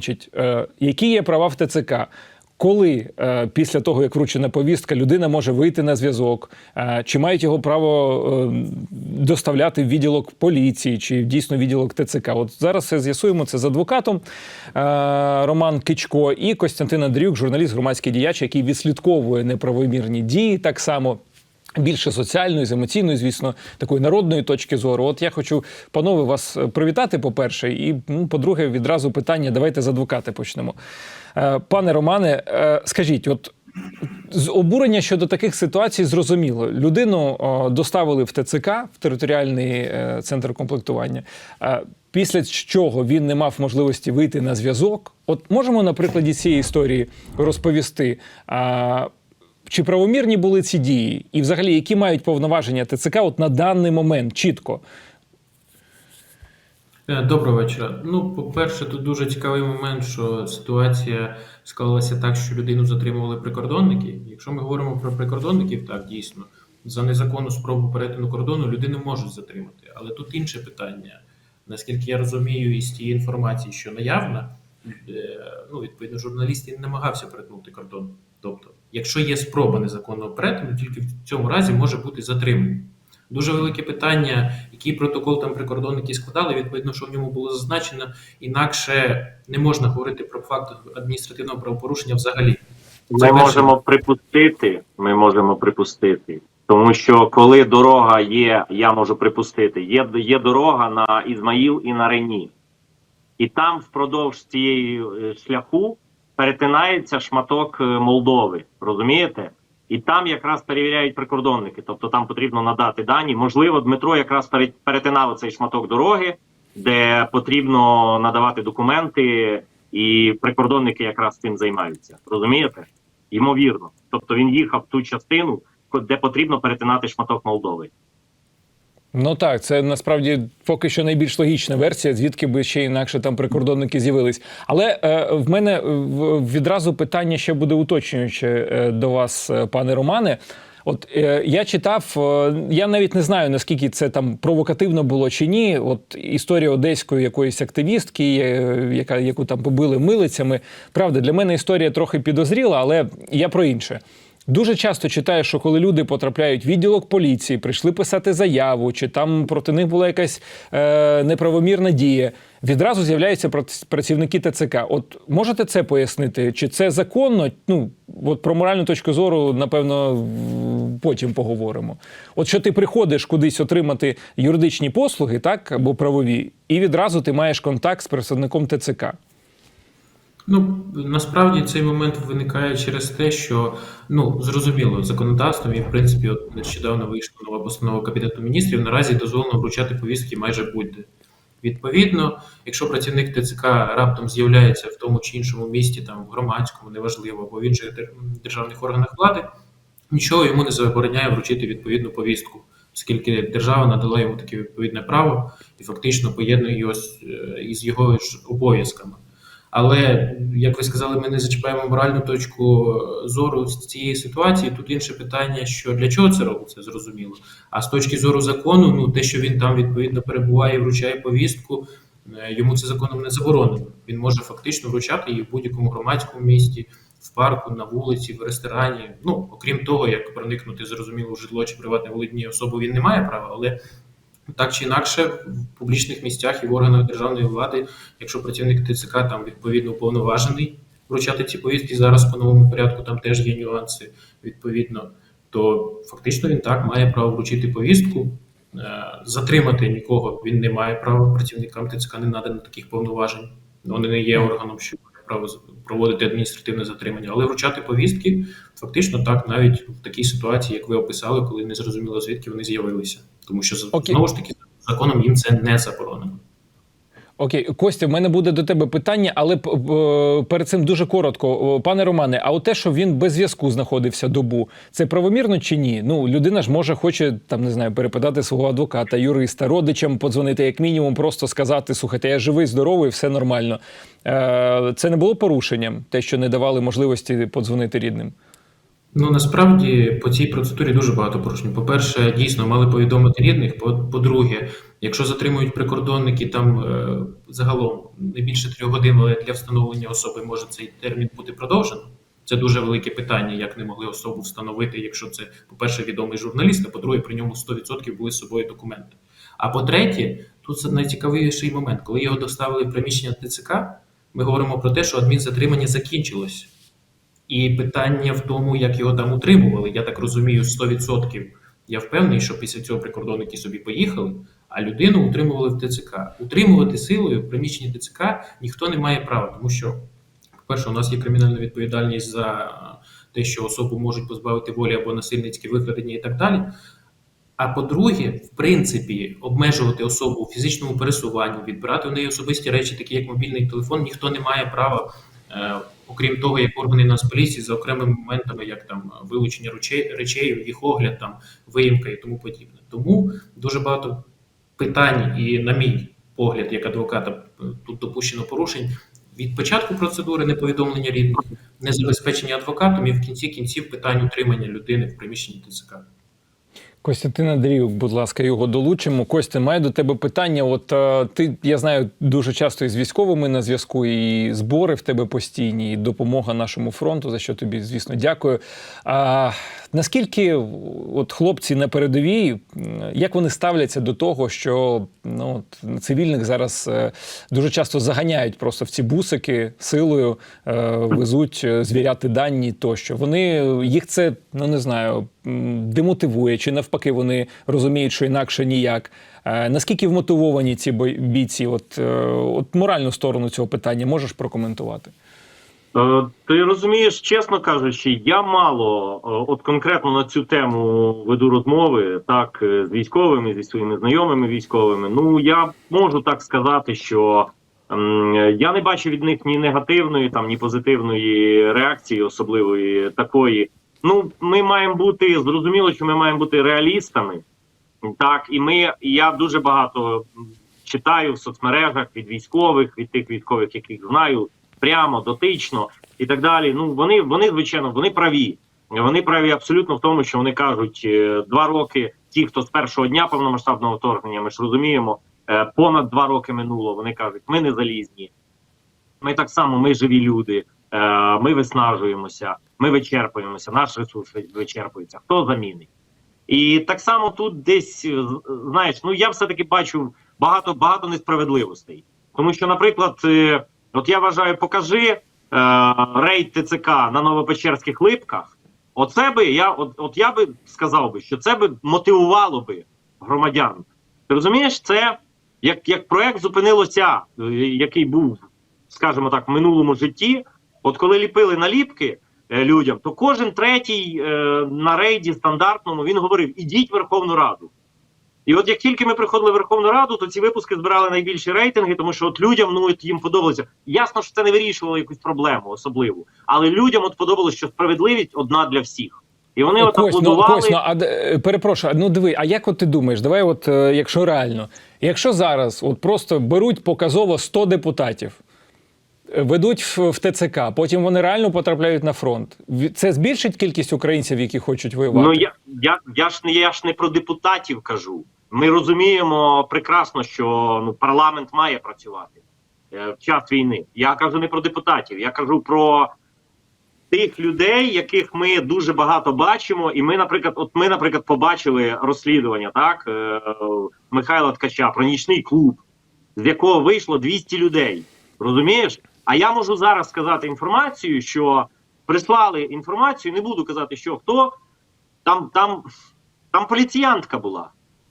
Значить, е, які є права в ТЦК? Коли е, після того, як вручена повістка, людина може вийти на зв'язок, е, чи мають його право доставляти в відділок поліції, чи дійсно відділок ТЦК? От зараз все з'ясуємо це з адвокатом Роман Кичко і Костянтин Андрюк, журналіст, громадський діяч, який відслідковує неправомірні дії так само. Більше соціальної, з емоційної, звісно, такої народної точки зору. От я хочу, панове, вас е, привітати, по-перше, і ну, по-друге, відразу питання. Давайте з адвоката почнемо. Е, Пане Романе, е, скажіть, от з обурення щодо таких ситуацій зрозуміло. Людину доставили в ТЦК, в територіальний центр комплектування. Після чого він не мав можливості вийти на зв'язок. От можемо на прикладі цієї історії розповісти, чи правомірні були ці дії, і взагалі які мають повноваження ТЦК от на даний момент чітко. Е, Доброго вечора. Ну, по-перше, тут дуже цікавий момент, що ситуація склалася так, що людину затримували прикордонники. Якщо ми говоримо про прикордонників, так дійсно за незаконну спробу перетину кордону людину можуть затримати. Але тут інше питання. Наскільки я розумію, із тієї інформації, що наявна, е, ну відповідно, журналіст і не намагався перетнути кордон. Тобто, якщо є спроба незаконного перетину, тільки в цьому разі може бути затриманий. Дуже велике питання, який протокол там прикордонники складали. Відповідно, що в ньому було зазначено, інакше не можна говорити про факт адміністративного правопорушення взагалі. Це Ми перше. можемо припустити, ми можемо припустити, тому що коли дорога є, я можу припустити, є, є дорога на Ізмаїл і на Рені, і там впродовж цієї е, шляху перетинається шматок е, Молдови, розумієте? І там якраз перевіряють прикордонники, тобто там потрібно надати дані. Можливо, Дмитро якраз перетинав цей шматок дороги, де потрібно надавати документи, і прикордонники якраз цим займаються. Розумієте? Ймовірно. Тобто він їхав в ту частину, де потрібно перетинати шматок Молдови. Ну так, це насправді поки що найбільш логічна версія, звідки би ще інакше там прикордонники з'явились. Але е, в мене е, відразу питання ще буде уточнююче е, до вас, е, пане Романе. От е, я читав, е, я навіть не знаю наскільки це там провокативно було чи ні. От історія одеської якоїсь активістки, е, яка яку там побили милицями. Правда, для мене історія трохи підозріла, але я про інше. Дуже часто читаю, що коли люди потрапляють в відділок поліції, прийшли писати заяву, чи там проти них була якась е, неправомірна дія, відразу з'являються прац- працівники ТЦК. От можете це пояснити? Чи це законно? Ну от про моральну точку зору, напевно, потім поговоримо. От що ти приходиш кудись отримати юридичні послуги, так або правові, і відразу ти маєш контакт з представником ТЦК. Ну насправді цей момент виникає через те, що ну зрозуміло, законодавством і в принципі, от нещодавно вийшла нова постанова Кабінету міністрів. Наразі дозволено вручати повістки майже будь-де. Відповідно, якщо працівник ТЦК раптом з'являється в тому чи іншому місті, там в громадському, неважливо, або в інших державних органах влади, нічого йому не забороняє вручити відповідну повістку, оскільки держава надала йому таке відповідне право і фактично поєднує з- е, із його ж обов'язками. Але як ви сказали, ми не зачіпаємо моральну точку е, зору з цієї ситуації. Тут інше питання, що для чого це робиться, зрозуміло. А з точки зору закону, ну те, що він там відповідно перебуває, і вручає повістку, е, йому це законом не заборонено. Він може фактично вручати її в будь-якому громадському місті, в парку, на вулиці, в ресторані. Ну окрім того, як проникнути зрозуміло житло чи приватне володіння особи, він не має права, але так чи інакше, в публічних місцях і в органах державної влади, якщо працівник ТЦК там відповідно уповноважений вручати ці повістки, зараз по новому порядку там теж є нюанси відповідно, то фактично він так має право вручити повістку. Е, Затримати нікого він не має права. Працівникам ТЦК не надано таких повноважень. Вони не є органом, що має право проводити адміністративне затримання, але вручати повістки фактично так, навіть в такій ситуації, як ви описали, коли не зрозуміло звідки вони з'явилися, тому що Окей. знову ж таки законом їм це не заборонено. Окей, Костя, в мене буде до тебе питання, але перед цим дуже коротко. Пане Романе, а от те, що він без зв'язку знаходився добу, це правомірно чи ні? Ну, людина ж може хоче там не знаю, перепитати свого адвоката, юриста, родичам подзвонити, як мінімум, просто сказати: слухайте, я живий, здоровий, все нормально. Е, це не було порушенням, те, що не давали можливості подзвонити рідним. Ну насправді по цій процедурі дуже багато порушень. По-перше, дійсно мали повідомити рідних. По- По-друге, якщо затримують прикордонники, там е, загалом не більше трьох годин, але для встановлення особи може цей термін бути продовжено. Це дуже велике питання, як не могли особу встановити, якщо це, по-перше, відомий журналіст, а по-друге, при ньому 100% були з собою документи. А по-третє, тут це найцікавіший момент, коли його доставили в приміщення ТЦК, ми говоримо про те, що адмінзатримання закінчилось. І питання в тому, як його там утримували. Я так розумію, 100% я впевнений, що після цього прикордонники собі поїхали, а людину утримували в ТЦК. Утримувати силою в приміщенні ТЦК ніхто не має права, тому що, по-перше, у нас є кримінальна відповідальність за те, що особу можуть позбавити волі або насильницьке викрадення і так далі. А по-друге, в принципі, обмежувати особу у фізичному пересуванні, відбирати у неї особисті речі, такі як мобільний телефон, ніхто не має права, е, окрім того, як органи Нацполіції за окремими моментами, як там вилучення речей, речей, їх огляд, там виїмка і тому подібне. Тому дуже багато питань, і, на мій погляд, як адвоката, е, тут допущено порушень від початку процедури неповідомлення рідних, незабезпечення адвокатом і в кінці кінців питань утримання людини в приміщенні ТЦК. Костянтин Андріюк, будь ласка, його долучимо. Костя, маю до тебе питання. От е, ти, я знаю, дуже часто із військовими на зв'язку, і збори в тебе постійні, і допомога нашому фронту, за що тобі, звісно, дякую. А, наскільки от хлопці на передовій, як вони ставляться до того, що ну, от, цивільних зараз е, дуже часто заганяють просто в ці бусики силою, е, везуть звіряти дані тощо. Вони їх це ну не знаю, демотивує, чи навпаки вони розуміють, що інакше ніяк. Е, Наскільки вмотивовані ці бійці? От, е, от моральну сторону цього питання можеш прокоментувати? Е, Ти розумієш, чесно кажучи, я мало от конкретно на цю тему веду розмови так з військовими, зі своїми знайомими військовими. Ну я можу так сказати, що я не бачу від них ні негативної, там ні позитивної реакції, особливої такої. Ну, ми маємо бути зрозуміло, що ми маємо бути реалістами. Так, і ми я дуже багато читаю в соцмережах від військових, від тих військових, яких знаю прямо, дотично і так далі. Ну вони, вони звичайно, вони праві. Вони праві абсолютно в тому, що вони кажуть е, два роки. Ті, хто з першого дня повномасштабного вторгнення, ми ж розуміємо, е, понад два роки минуло. Вони кажуть, ми не залізні. Ми так само, ми живі люди. Е, Ми виснажуємося, ми вичерпуємося, наш ресурс вичерпується. Хто замінить? І так само тут десь е, знаєш, ну я все-таки бачу багато багато несправедливостей. Тому що, наприклад, е, от я вважаю, покажи е, рейд ТЦК на Новопечерських липках. Оце би я, от, от я би сказав би, що це би мотивувало би громадян. Ти розумієш, це як, як проект зупинилося, який був, скажімо так, в минулому житті. От коли ліпили наліпки е, людям, то кожен третій е, на рейді стандартному він говорив: ідіть в Верховну Раду. І от як тільки ми приходили в Верховну Раду, то ці випуски збирали найбільші рейтинги, тому що от людям ну от їм подобалося. Ясно, що це не вирішувало якусь проблему особливу, але людям от подобалося, що справедливість одна для всіх. І вони от Кость, ну, аплодували. Кость, ну, а, е, перепрошую, ну диви, а як от ти думаєш, давай, от е, якщо реально, якщо зараз от просто беруть показово 100 депутатів, ведуть в, ТЦК, потім вони реально потрапляють на фронт. Це збільшить кількість українців, які хочуть воювати? Ну я, я, я ж не я ж не про депутатів кажу. Ми розуміємо прекрасно, що ну парламент має працювати е, в час війни. Я кажу не про депутатів, я кажу про тих людей, яких ми дуже багато бачимо. І ми, наприклад, от ми, наприклад, побачили розслідування так е, Михайла Ткача про нічний клуб, з якого вийшло 200 людей. Розумієш? А я можу зараз сказати інформацію, що прислали інформацію, не буду казати, що хто там, там, там поліціянтка була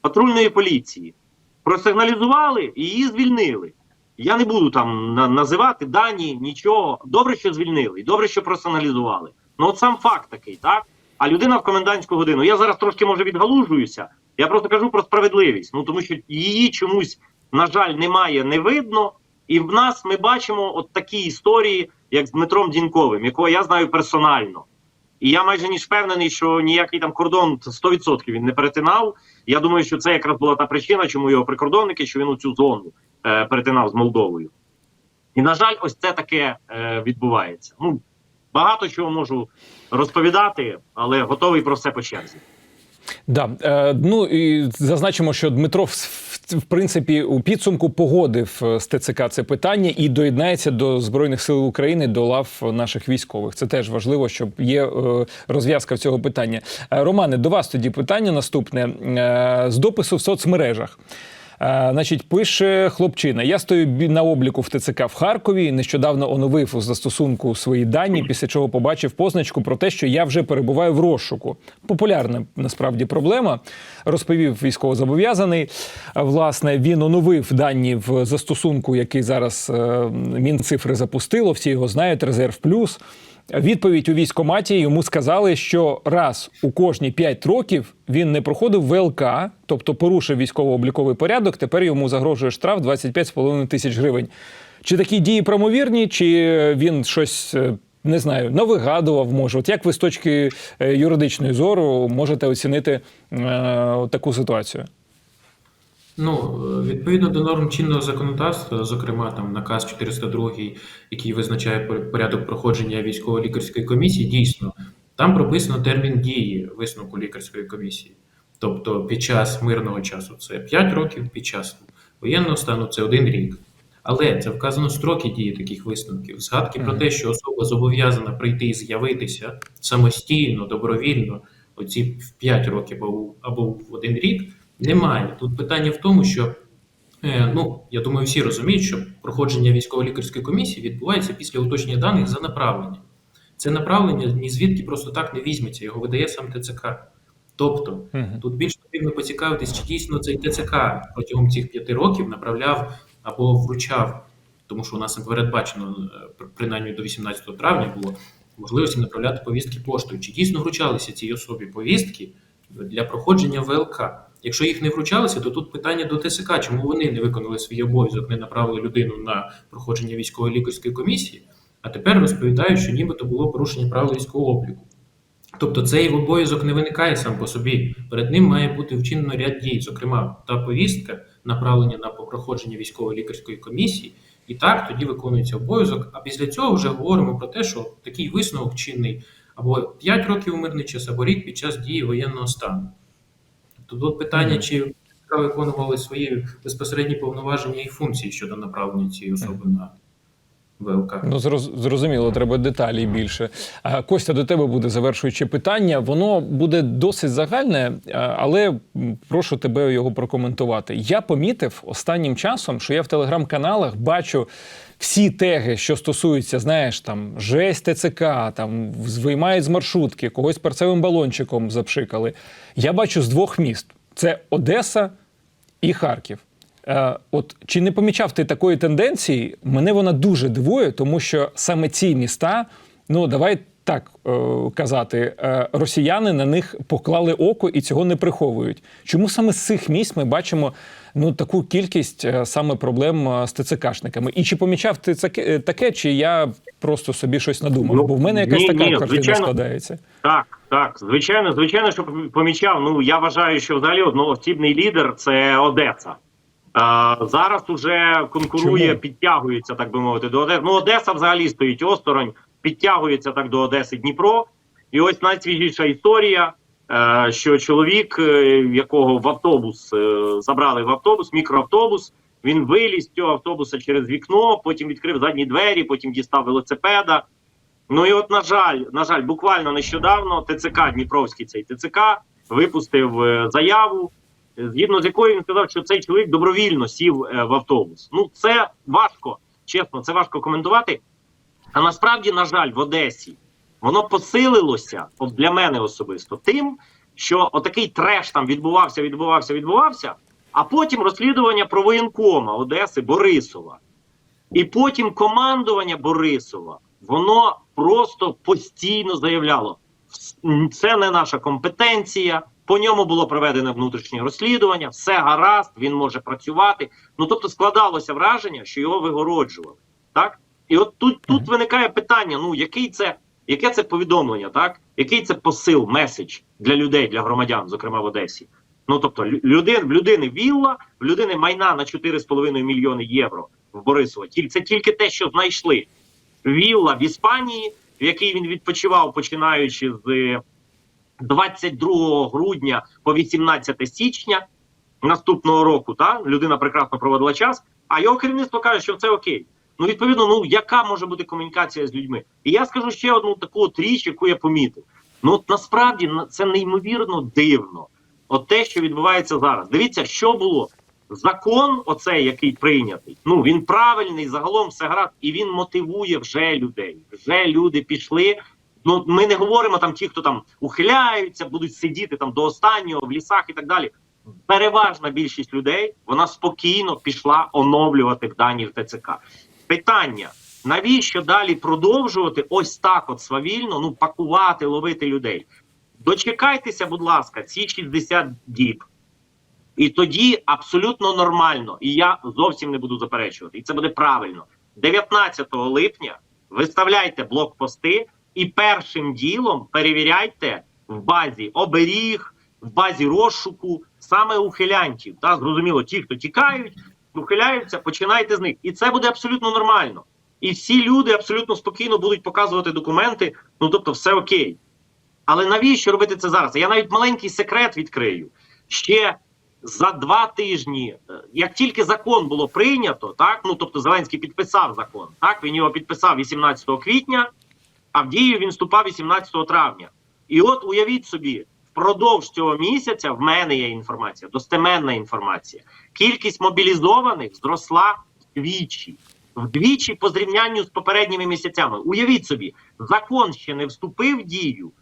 патрульної поліції. Просигналізували і її звільнили. Я не буду там на- називати дані, нічого. Добре, що звільнили, і добре, що просигналізували. Ну, от сам факт такий, так? А людина в комендантську годину. Я зараз трошки може відгалужуюся. Я просто кажу про справедливість. Ну тому що її чомусь, на жаль, немає, не видно. І в нас ми бачимо от такі історії, як з Дмитром Дінковим, якого я знаю персонально. І я майже ніж впевнений, що ніякий там кордон 100% він не перетинав. Я думаю, що це якраз була та причина, чому його прикордонники, що він у цю зону е, перетинав з Молдовою. І на жаль, ось це таке е, відбувається. Ну багато чого можу розповідати, але готовий про все по черзі. Да, е, ну і зазначимо, що Дмитро в, принципі у підсумку погодив е, з ТЦК це питання і доєднається до збройних сил України до лав наших військових. Це теж важливо, щоб є е, розв'язка в цього питання. Е, Романе, до вас тоді питання наступне з допису в соцмережах. Е, Значить, пише хлопчина: я стою на обліку в ТЦК в Харкові. Нещодавно оновив у застосунку свої дані, після чого побачив позначку про те, що я вже перебуваю в розшуку. Популярна насправді проблема. Розповів військовозобов'язаний. Власне, він оновив дані в застосунку, який зараз е, Мінцифри запустило. Всі його знають. Резерв плюс. Відповідь у військкоматі йому сказали, що раз у кожні 5 років він не проходив ВЛК, тобто порушив військово-обліковий порядок. Тепер йому загрожує штраф 25,5 тисяч гривень. Чи такі дії правомірні, чи він щось е, не знаю, навигадував? Може, от як ви з точки е, юридичної зору можете оцінити е, таку ситуацію? Ну, е, відповідно до норм чинного законодавства, зокрема там наказ 402, який визначає порядок проходження військово-лікарської комісії, дійсно там прописано термін дії висновку лікарської комісії. Тобто під час мирного часу це 5 років, під час воєнного стану це 1 рік. Але це вказано строки дії таких висновків. Згадки про те, що особа зобов'язана прийти і з'явитися самостійно, добровільно, оці в 5 років або, або в 1 рік, немає. Тут питання в тому, що е, ну, я думаю, всі розуміють, що проходження військово-лікарської комісії відбувається після уточнення даних за направлення. Це направлення ні звідки просто так не візьметься, його видає сам ТЦК. Тобто. Тут більш потрібно поцікавитись, чи дійсно цей ТЦК протягом цих п'яти років направляв або вручав, тому що у нас передбачено е, принаймні до 18 травня було можливості направляти повістки поштою. Чи дійсно вручалися цій особі повістки для проходження ВЛК? Якщо їх не вручалося, то тут питання до ТСК, чому вони не виконали свій обов'язок, не направили людину на проходження військової лікарської комісії, а тепер розповідають, що нібито було порушення правил військового обліку. Тобто цей обов'язок не виникає сам по собі. Перед ним має бути вчинено ряд дій, зокрема, та повістка, направлення на проходження військово-лікарської комісії, і так тоді виконується обов'язок. А після цього вже говоримо про те, що такий висновок чинний або 5 років у мирний час, або рік під час дії воєнного стану. Тобто тут питання, чи виконували свої безпосередні повноваження і функції щодо направлення цієї особи на ВЛК. Ну, зроз- зрозуміло, треба деталі більше. Костя, до тебе буде завершуюче питання. Воно буде досить загальне, але прошу тебе його прокоментувати. Я помітив останнім часом, що я в телеграм-каналах бачу всі теги, що стосуються, знаєш, там жесть ТЦК, там виймають з маршрутки, когось перцевим балончиком запшикали. Я бачу з двох міст: це Одеса і Харків. Е, от чи не помічав ти такої тенденції? Мене вона дуже дивує, тому що саме ці міста, ну давай так е, казати, е, росіяни на них поклали око і цього не приховують. Чому саме з цих місць ми бачимо ну таку кількість е, саме проблем е, з ТЦКшниками? І чи помічав ти це е, таке, чи я просто собі щось надумав? Ну, Бо в мене якась ні, така ні, картина звичайно. складається. Так, так, звичайно, звичайно, що помічав. Ну я вважаю, що взагалі одноосібний лідер це Одеса. Зараз уже конкурує, Чому? підтягується, так би мовити, до Одеси. Ну, Одеса взагалі стоїть осторонь, підтягується так до Одеси Дніпро. І ось найсвіжіша історія, е, що чоловік, е, якого в автобус е, забрали в автобус, мікроавтобус. Він виліз з цього автобуса через вікно, потім відкрив задні двері, потім дістав велосипеда. Ну і от, на жаль, на жаль, буквально нещодавно ТЦК Дніпровський цей ТЦК випустив заяву, згідно з якою він сказав, що цей чоловік добровільно сів е, в автобус. Ну це важко, чесно, це важко коментувати. А насправді, на жаль, в Одесі воно посилилося для мене особисто тим, що отакий треш там відбувався, відбувався, відбувався, а потім розслідування про воєнкома Одеси Борисова. І потім командування Борисова, воно просто постійно заявляло: це не наша компетенція. По ньому було проведене внутрішнє розслідування, все гаразд, він може працювати. Ну тобто складалося враження, що його вигороджували. Так? І от тут, тут виникає питання: ну який це, яке це повідомлення, так? Який це посил, меседж для людей, для громадян, зокрема в Одесі? Ну тобто, лю- людин, в людини вілла, в людини майна на 4,5 мільйони євро в Борисова. Це тільки те, що знайшли. Вілла в Іспанії, в який він відпочивав, починаючи з 22 грудня по 18 січня наступного року, та людина прекрасно проводила час, а його керівництво каже, що це окей. Ну, відповідно, ну яка може бути комунікація з людьми? І я скажу ще одну таку от річ, яку я помітив. Ну от насправді на- це неймовірно дивно. От те, що відбувається зараз. Дивіться, що було. Закон, оцей, який прийнятий, ну він правильний, загалом все гаразд, і він мотивує вже людей. Вже люди пішли. Ну ми не говоримо там ті, хто там ухиляються, будуть сидіти там до останнього в лісах і так далі. Переважна більшість людей вона спокійно пішла оновлювати дані в ТЦК. Питання: навіщо далі продовжувати ось так, от свавільно, ну пакувати, ловити людей? Дочекайтеся, будь ласка, ці 60 діб. І тоді абсолютно нормально, і я зовсім не буду заперечувати, і це буде правильно. 19 липня виставляйте блокпости і першим ділом перевіряйте в базі оберіг, в базі розшуку саме ухилянтів. Та зрозуміло, ті, хто тікають, ухиляються, починайте з них. І це буде абсолютно нормально. І всі люди абсолютно спокійно будуть показувати документи. Ну тобто, все окей. Але навіщо робити це зараз? Я навіть маленький секрет відкрию. Ще за два тижні, е, як тільки закон було прийнято, так ну тобто Зеленський підписав закон, так він його підписав 18 квітня, а в дію він вступав 18 травня. І от уявіть собі, впродовж цього місяця в мене є інформація, достеменна інформація. Кількість мобілізованих зросла вдвічі. Вдвічі по зрівнянню з попередніми місяцями. Уявіть собі, закон ще не вступив в дію,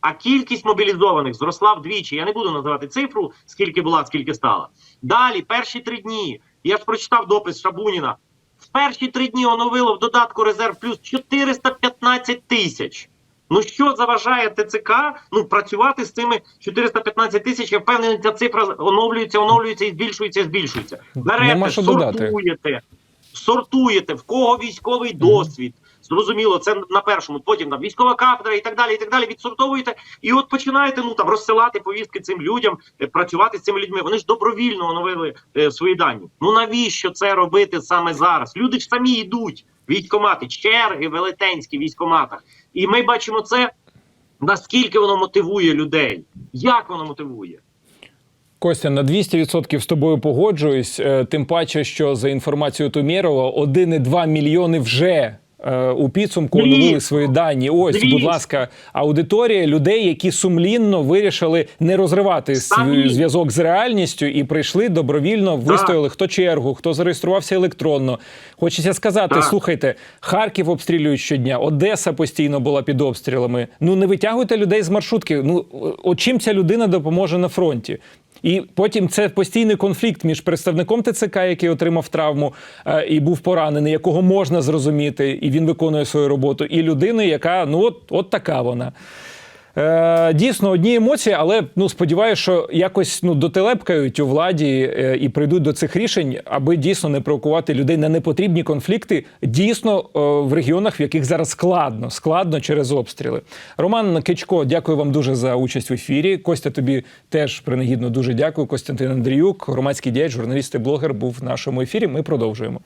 а кількість мобілізованих зросла вдвічі. Я не буду називати цифру, скільки була, скільки стала. Далі, перші три дні. Я ж прочитав допис Шабуніна. В перші три дні оновило в додатку резерв плюс 415 тисяч. Ну що заважає ТЦК ну працювати з цими 415 тисяч? Я впевнений, ця цифра оновлюється, оновлюється і збільшується, і збільшується. Нарешті додати. сортуєте, сортуєте, в кого військовий досвід. Зрозуміло, це на першому, потім там військова кафедра і так далі. І так далі. Відсортовуєте, і от починаєте ну там розсилати повістки цим людям, е, працювати з цими людьми. Вони ж добровільно оновили е, свої дані. Ну навіщо це робити саме зараз? Люди ж самі йдуть в військкомати, черги велетенські в військкоматах. І ми бачимо це, наскільки воно мотивує людей. Як воно мотивує? Костя, на 200% з тобою погоджуюсь. е, Тим паче, що за інформацією Тумєрова, 1,2 мільйони вже. Е, У підсумку оновили свої дані. Ось, Дві. будь ласка, аудиторія людей, які сумлінно вирішили не розривати Самі. зв'язок з реальністю і прийшли добровільно, вистояли хто чергу, хто зареєструвався електронно. Хочеться сказати: Так. слухайте, Харків обстрілюють щодня, Одеса постійно була під обстрілами. Ну не витягуйте людей з маршрутки. Ну от чим ця людина допоможе на фронті? І потім це постійний конфлікт між представником ТЦК, який отримав травму е, і був поранений, якого можна зрозуміти, і він виконує свою роботу, і людини, яка ну от, от така вона. Е, дійсно, одні емоції, але ну сподіваюся, що якось ну дотелепкають у владі е, і прийдуть до цих рішень, аби дійсно не провокувати людей на непотрібні конфлікти. Дійсно е, в регіонах, в яких зараз складно, складно через обстріли. Роман Кичко, дякую вам дуже за участь в ефірі. Костя, тобі теж принагідно дуже дякую. Костянтин Андріюк, громадський діяч, журналіст і блогер, був в нашому ефірі. Ми продовжуємо.